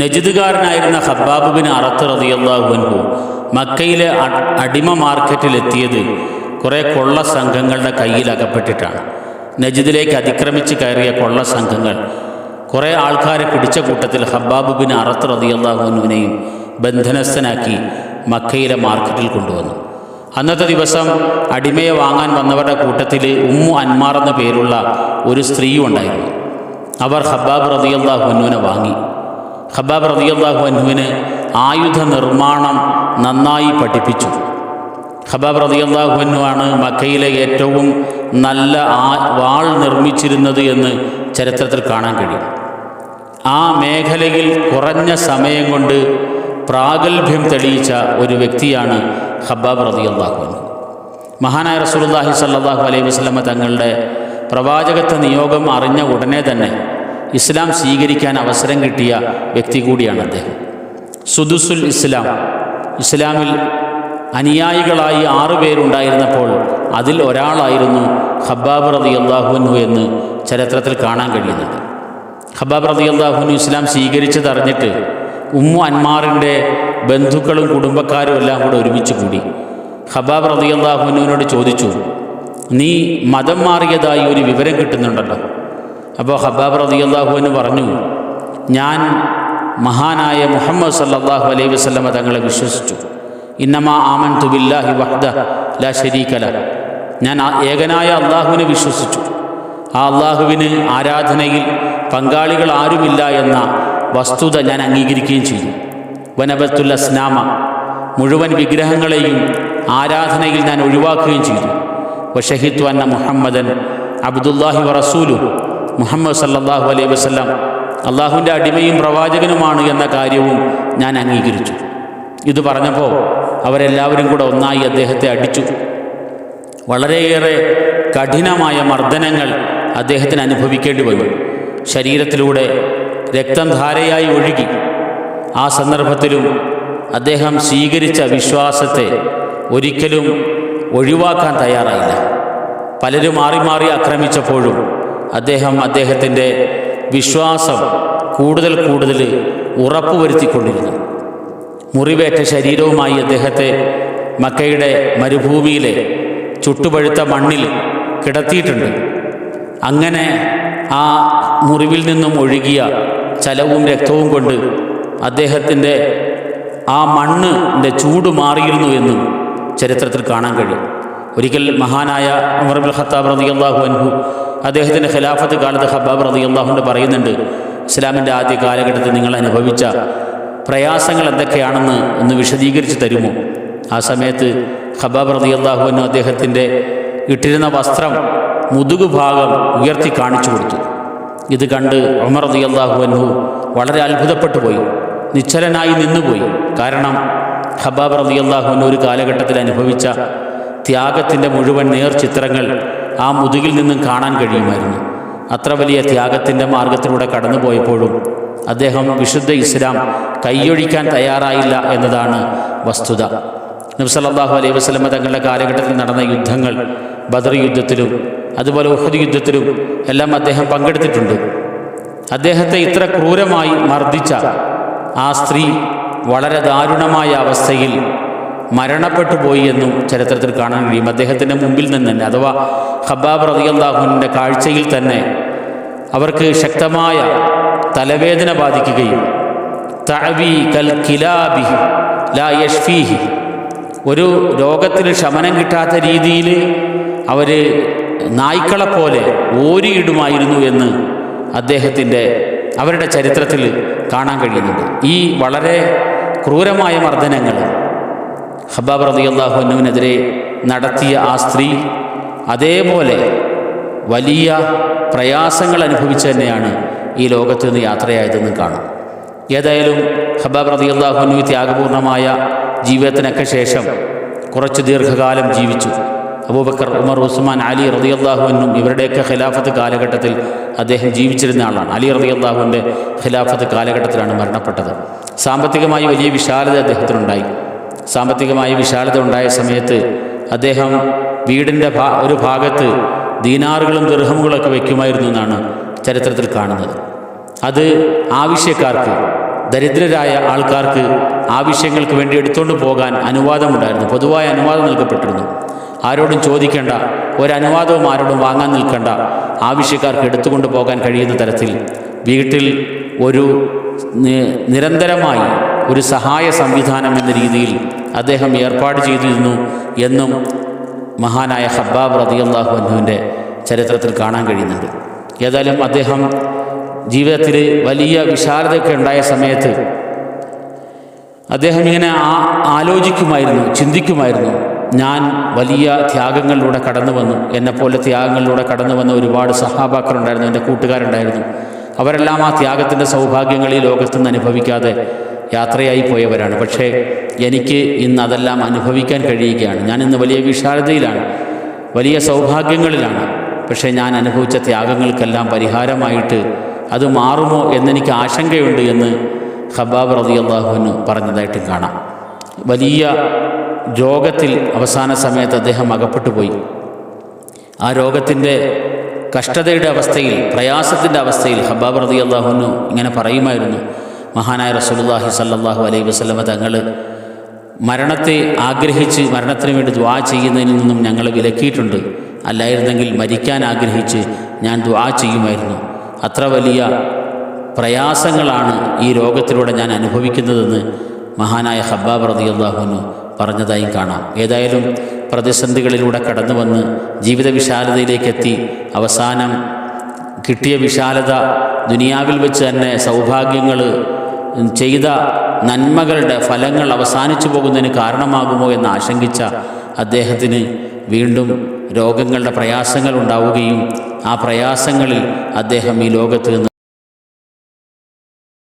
നജിദുകാരനായിരുന്ന ഹബ്ബാബ് bin അറത്ത് റതിയല്ലാഹുൻഹു മക്കയിലെ അടിമ മാർക്കറ്റിലെത്തിയത് കുറേ കൊള്ള സംഘങ്ങളുടെ കയ്യിൽ അകപ്പെട്ടിട്ടാണ് നജിദിലേക്ക് അതിക്രമിച്ച് കയറിയ കൊള്ള സംഘങ്ങൾ കുറേ ആൾക്കാരെ പിടിച്ച കൂട്ടത്തിൽ ഹബ്ബാബ് ബിൻ അറത്ത് റതിയല്ലാഹുനുവിനെയും ബന്ധനസ്ഥനാക്കി മക്കയിലെ മാർക്കറ്റിൽ കൊണ്ടുവന്നു. അന്നത്തെ ദിവസം അടിമയെ വാങ്ങാൻ വന്നവരുടെ കൂട്ടത്തിൽ ഉമ്മു അന്മാർ എന്ന പേരുള്ള ഒരു സ്ത്രീയും ഉണ്ടായിരുന്നു അവർ ഹബ്ബാബ് റതിയല്ലാഹുനുവിനെ വാങ്ങി. ഖബാബ് റതിയല്ലാഹു അൻഹുവിന് ആയുധ നിർമ്മാണം നന്നായി പഠിപ്പിച്ചു. ഖബാബ് റതിയല്ലാഹു ആണ് മക്കയിലെ ഏറ്റവും നല്ല വാൾ നിർമ്മിച്ചിരുന്നത് എന്ന് ചരിത്രത്തിൽ കാണാൻ കഴിയും. ആ മേഖലയിൽ കുറഞ്ഞ സമയം കൊണ്ട് പ്രാഗൽഭ്യം തെളിയിച്ച ഒരു വ്യക്തിയാണ് ഖബാബ് റതിയല്ലാഹു അൻഹു. മഹാനായ റസൂലുള്ളാഹി സ്വല്ലല്ലാഹു അലൈഹി വസല്ലമ തങ്ങളുടെ പ്രവാചകത്വ നിയോഗം അറിഞ്ഞ ഉടനെ തന്നെ ഇസ്ലാം സ്വീകരിക്കാൻ അവസരം കിട്ടിയ വ്യക്തി കൂടിയാണ് അദ്ദേഹം. സുദുസുൽ ഇസ്ലാം. ഇസ്ലാമിൽ അനുയായികളായി ആറു പേരുണ്ടായിരുന്നപ്പോൾ അതിൽ ഒരാളായിരുന്നു ഹബ്ബാബ് റതി അള്ളാഹുനു എന്ന് ചരിത്രത്തിൽ കാണാൻ കഴിയുന്നുണ്ട് ഹബ്ബാബ് റതി അള്ളാഹുനു ഇസ്ലാം സ്വീകരിച്ചതറിഞ്ഞിട്ട് ഉമ്മു അന്മാറിന്റെ ബന്ധുക്കളും കുടുംബക്കാരും എല്ലാം കൂടെ ഒരുമിച്ച് കൂടി ഹബാബ് റതി അള്ളാഹുനുവിനോട് ചോദിച്ചു നീ മതം മാറിയതായി ഒരു വിവരം കിട്ടുന്നുണ്ടല്ലോ. അപ്പോൾ ഹബാബ് റതി അള്ളാഹുവിന് പറഞ്ഞു ഞാൻ മഹാനായ മുഹമ്മദ് സല്ലാഹു അലൈഹി വസല്ലമ തങ്ങളെ വിശ്വസിച്ചു. ഇന്നമാ ആമൻ തുബില്ലാഹി വഹ്ദ ലാ ശരീകല ഞാൻ ഏകനായ അള്ളാഹുവിനെ വിശ്വസിച്ചു. ആ അള്ളാഹുവിന് ആരാധനയിൽ പങ്കാളികൾ ആരുമില്ല എന്ന വസ്തുത ഞാൻ അംഗീകരിക്കുകയും ചെയ്തു. വനബത്തുൽ അസ്നാമ മുഴുവൻ വിഗ്രഹങ്ങളെയും ആരാധനയിൽ ഞാൻ ഒഴിവാക്കുകയും ചെയ്തു. വഷഹിത്വ അന്ന മുഹമ്മദൻ അബ്ദുല്ലാഹി വറസൂലു മുഹമ്മദ് സല്ലാഹു അലൈഹി വസല്ലം അള്ളാഹുവിന്റെ അടിമയും പ്രവാചകനുമാണ് എന്ന കാര്യവും ഞാൻ അംഗീകരിച്ചു. ഇത് പറഞ്ഞപ്പോൾ അവരെല്ലാവരും കൂടെ ഒന്നായി അദ്ദേഹത്തെ അടിച്ചു. വളരെയേറെ കഠിനമായ മർദ്ദനങ്ങൾ അദ്ദേഹത്തിന് അനുഭവിക്കേണ്ടി വന്നു. ശരീരത്തിലൂടെ രക്തം ധാരയായി ഒഴുകി. ആ സന്ദർഭത്തിലും അദ്ദേഹം സ്വീകരിച്ച വിശ്വാസത്തെ ഒരിക്കലും ഒഴിവാക്കാൻ തയ്യാറായില്ല. പലരും മാറി മാറി ആക്രമിച്ചപ്പോഴും അദ്ദേഹം അദ്ദേഹത്തിന്റെ വിശ്വാസം കൂടുതൽ കൂടുതൽ ഉറപ്പുവരുത്തിക്കൊണ്ടിരുന്നു. മുറിവേറ്റ ശരീരവുമായി അദ്ദേഹത്തെ മക്കയുടെ മരുഭൂമിയിലെ ചുട്ടുപഴുത്ത മണ്ണിൽ കിടത്തിയിട്ടുണ്ട്. അങ്ങനെ ആ മുറിവിൽ നിന്നും ഒഴുകിയ ചലവും രക്തവും കൊണ്ട് അദ്ദേഹത്തിന്റെ ആ മണ്ണിന്റെ ചൂട് മാറിയിരുന്നു എന്നും ചരിത്രത്തിൽ കാണാൻ കഴിയും. ഒരിക്കൽ മഹാനായ ഉമർ ബിൻ ഖത്താബ് റതി അള്ളാഹു അൻഹു അദ്ദേഹത്തിന്റെ ഖിലാഫത്ത് കാലത്ത് ഹബ്ബാബ് റതി അള്ളാഹുണ്ട് പറയുന്നുണ്ട് ഇസ്ലാമിന്റെ ആദ്യ കാലഘട്ടത്തിൽ നിങ്ങൾ അനുഭവിച്ച പ്രയാസങ്ങൾ എന്തൊക്കെയാണെന്ന് ഒന്ന് വിശദീകരിച്ച് തരുമോ? ആ സമയത്ത് ഖബാബ് റതി അള്ളാഹുവിനും അദ്ദേഹത്തിന്റെ ഇട്ടിരുന്ന വസ്ത്രം മുതുകുഭാഗം ഉയർത്തി കാണിച്ചു കൊടുത്തു. ഇത് കണ്ട് ഉമർ റതി അള്ളാഹുവിനു വളരെ അത്ഭുതപ്പെട്ടു പോയി നിശ്ചലനായി നിന്നുപോയി. കാരണം ഖബാബ് റതി അള്ളാഹുവിന് ഒരു കാലഘട്ടത്തിൽ അനുഭവിച്ച ത്യാഗത്തിന്റെ മുഴുവൻ നേർചിത്രങ്ങൾ ആ മുതുകിൽ നിന്നും കാണാൻ കഴിയുമായിരുന്നു. അത്ര വലിയ ത്യാഗത്തിന്റെ മാർഗത്തിലൂടെ കടന്നുപോയപ്പോഴും അദ്ദേഹം വിശുദ്ധ ഇസ്ലാം കൈയൊഴിക്കാൻ തയ്യാറായില്ല എന്നതാണ് വസ്തുത. നബ്സല്ലാഹു അലൈഹി വസ്ലമ തങ്ങളുടെ കാലഘട്ടത്തിൽ നടന്ന യുദ്ധങ്ങൾ ബദർ യുദ്ധത്തിലും അതുപോലെ ഉഹദ് യുദ്ധത്തിലും എല്ലാം അദ്ദേഹം പങ്കെടുത്തിട്ടുണ്ട്. അദ്ദേഹത്തെ ഇത്ര ക്രൂരമായി മർദ്ദിച്ച ആ സ്ത്രീ വളരെ ദാരുണമായ അവസ്ഥയിൽ മരണപ്പെട്ടു പോയി എന്നും ചരിത്രത്തിൽ കാണാൻ കഴിയും. അദ്ദേഹത്തിന്റെ മുമ്പിൽ നിന്ന് തന്നെ അഥവാ ഹബാബ് റതിയല്ലാഹുവിന്റെ കാഴ്ചയിൽ തന്നെ അവർക്ക് ശക്തമായ തലവേദന ബാധിക്കുകയും തഴവി കൽ കിലാബി ലാ യഷ്ഫീഹി ഒരു രോഗത്തിന് ശമനം കിട്ടാത്ത രീതിയിൽ അവർ നായ്ക്കളെപ്പോലെ ഓരിയിടുമായിരുന്നു എന്ന് അദ്ദേഹത്തിന്റെ അവരുടെ ചരിത്രത്തിൽ കാണാൻ കഴിയുന്നുണ്ട്. ഈ വളരെ ക്രൂരമായ മർദ്ദനങ്ങൾ ഹബാബ് റതി അള്ളാഹുനുവിനെതിരെ നടത്തിയ ആ സ്ത്രീ അതേപോലെ വലിയ പ്രയാസങ്ങൾ അനുഭവിച്ചു തന്നെയാണ് ഈ ലോകത്ത് നിന്ന് യാത്രയായതെന്ന് കാണാം. ഏതായാലും ഹബാബ് റതി അള്ളാഹുനു ത്യാഗപൂർണമായ ജീവിതത്തിനൊക്കെ ശേഷം കുറച്ച് ദീർഘകാലം ജീവിച്ചു. അബൂബക്കർ ഉമർ ഉസ്മാൻ അലി റതിയല്ലാഹുവിനും ഇവരുടെയൊക്കെ ഖിലാഫത്ത് കാലഘട്ടത്തിൽ അദ്ദേഹം ജീവിച്ചിരുന്ന ആളാണ്. അലി റതിയല്ലാഹുവിന്റെ ഖിലാഫത്ത് കാലഘട്ടത്തിലാണ് മരണപ്പെട്ടത്. സാമ്പത്തികമായി വലിയ വിശാലത അദ്ദേഹത്തിനുണ്ടായി. സാമ്പത്തികമായ വിശാലത ഉണ്ടായ സമയത്ത് അദ്ദേഹം വീടിന്റെ ഒരു ഭാഗത്ത് ദീനാറുകളും ദൃഹമുകളൊക്കെ വയ്ക്കുമായിരുന്നു എന്നാണ് ചരിത്രത്തിൽ കാണുന്നത്. അത് ആവശ്യക്കാർക്ക് ദരിദ്രരായ ആൾക്കാർക്ക് ആവശ്യങ്ങൾക്ക് വേണ്ടി എടുത്തുകൊണ്ട് പോകാൻ അനുവാദമുണ്ടായിരുന്നു. പൊതുവായ അനുവാദം നൽകപ്പെട്ടിരുന്നു. ആരോടും ചോദിക്കേണ്ട ഒരനുവാദവും ആരോടും വാങ്ങാൻ നിൽക്കേണ്ട ആവശ്യക്കാർക്ക് എടുത്തുകൊണ്ട് പോകാൻ കഴിയുന്ന തരത്തിൽ വീട്ടിൽ ഒരു നിരന്തരമായി ഒരു സഹായ സംവിധാനം എന്ന രീതിയിൽ അദ്ദേഹം ഏർപ്പാട് ചെയ്തിരുന്നു എന്നും മഹാനായ ഹബ്ബാബ് റതിയല്ലാഹു അന്നുവിന്റെ ചരിത്രത്തിൽ കാണാൻ കഴിയുന്നുണ്ട്. ഏതായാലും അദ്ദേഹം ജീവിതത്തിൽ വലിയ വിശാലതയൊക്കെ ഉണ്ടായ സമയത്ത് അദ്ദേഹം ഇങ്ങനെ ആ ആലോചിക്കുമായിരുന്നു ചിന്തിക്കുമായിരുന്നു. ഞാൻ വലിയ ത്യാഗങ്ങളിലൂടെ കടന്നു വന്നു എന്നെപ്പോലെ ത്യാഗങ്ങളിലൂടെ കടന്നു വന്ന ഒരുപാട് സഹാബാക്കളുണ്ടായിരുന്നു എന്റെ കൂട്ടുകാരുണ്ടായിരുന്നു. അവരെല്ലാം ആ ത്യാഗത്തിന്റെ സൗഭാഗ്യങ്ങൾ ഈ ലോകത്തുനിന്ന് അനുഭവിക്കാതെ യാത്രയായി പോയവരാണ്. പക്ഷേ എനിക്ക് ഇന്ന് അതെല്ലാം അനുഭവിക്കാൻ കഴിയുകയാണ്. ഞാൻ ഇന്ന് വലിയ വിശാലതയിലാണ് വലിയ സൗഭാഗ്യങ്ങളിലാണ്. പക്ഷേ ഞാൻ അനുഭവിച്ച ത്യാഗങ്ങൾക്കെല്ലാം പരിഹാരമായിട്ട് അത് മാറുമോ എന്നെനിക്ക് ആശങ്കയുണ്ട് എന്ന് ഹബാബ് റതി അള്ളാഹുവിന് പറഞ്ഞതായിട്ട് കാണാം. വലിയ രോഗത്തിൽ അവസാന സമയത്ത് അദ്ദേഹം അകപ്പെട്ടു പോയി. ആ രോഗത്തിന്റെ കഷ്ടതയുടെ അവസ്ഥയിൽ പ്രയാസത്തിന്റെ അവസ്ഥയിൽ ഹബാബ് റതി അള്ളാഹുവിന് ഇങ്ങനെ പറയുമായിരുന്നു മഹാനായ റസൂലുള്ളാഹി സല്ലല്ലാഹു അലൈഹി വസല്ലമ തങ്ങൾ മരണത്തെ ആഗ്രഹിച്ച് മരണത്തിന് വേണ്ടി ദ്വാ ചെയ്യുന്നതിൽ നിന്നും ഞങ്ങൾ വിലക്കിയിട്ടുണ്ട്. അല്ലായിരുന്നെങ്കിൽ മരിക്കാൻ ആഗ്രഹിച്ച് ഞാൻ ദ്വാ ചെയ്യുമായിരുന്നു. അത്ര വലിയ പ്രയാസങ്ങളാണ് ഈ രോഗത്തിലൂടെ ഞാൻ അനുഭവിക്കുന്നതെന്ന് മഹാനായ ഹബ്ബാബ് റതിയല്ലാഹുനു പറഞ്ഞതായും കാണാം. ഏതായാലും പ്രതിസന്ധികളിലൂടെ കടന്നു വന്ന് ജീവിത വിശാലതയിലേക്ക് എത്തി അവസാനം കിട്ടിയ വിശാലത ദുനിയാവിൽ വെച്ച് തന്നെ സൗഭാഗ്യങ്ങൾ ചെയ്ത നന്മകളുടെ ഫലങ്ങൾ അവസാനിച്ചു പോകുന്നതിന് കാരണമാകുമോ എന്ന് ആശങ്കിച്ച അദ്ദേഹത്തിന് വീണ്ടും രോഗങ്ങളുടെ പ്രയാസങ്ങൾ ഉണ്ടാവുകയും ആ പ്രയാസങ്ങളിൽ അദ്ദേഹം ഈ ലോകത്ത് നിന്ന്